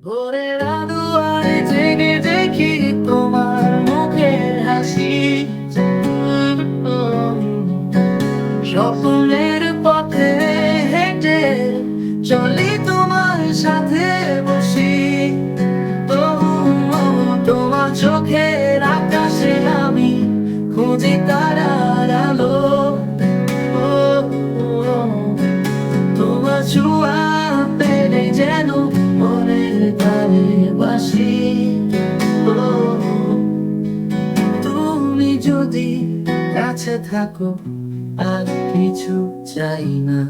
ভোরের আলোয় জেগে দেখি তোমার মুখের হাসি। স্বপ্নের পথে হেঁটে চলি যদি কাছে থাকো আর কিছু চাই না।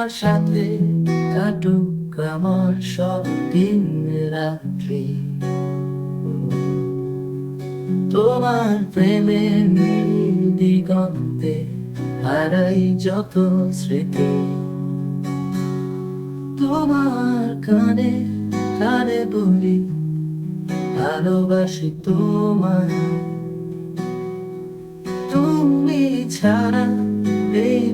তোমার সাথে কাটুক আমার সব দিন রাত্রি। তোমার প্রেমের নীল দিগন্তে হারাই যত স্মৃতি। তোমার কানে কানে বলি, ভালোবাসি তোমার তুমি ছাড়া এই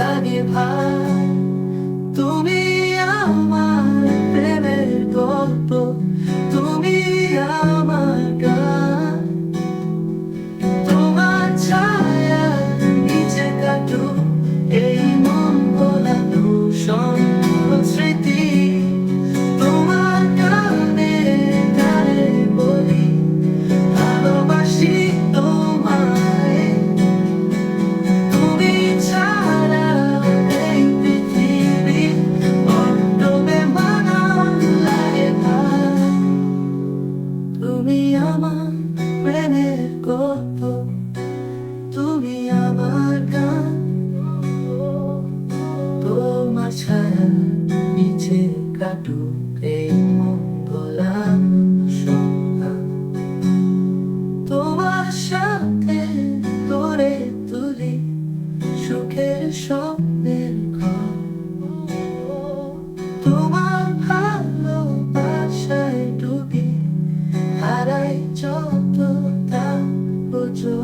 লাগে ভাই। তুমি আমার প্রেমের গল্প তুমি আমার গান। তোমার ছায়া নিচে কাটু এই আমার প্রেমের তুমি আমার গান। তোমার ছায়া নিচে কাটুক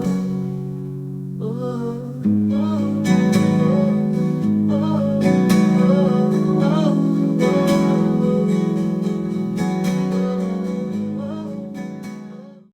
you.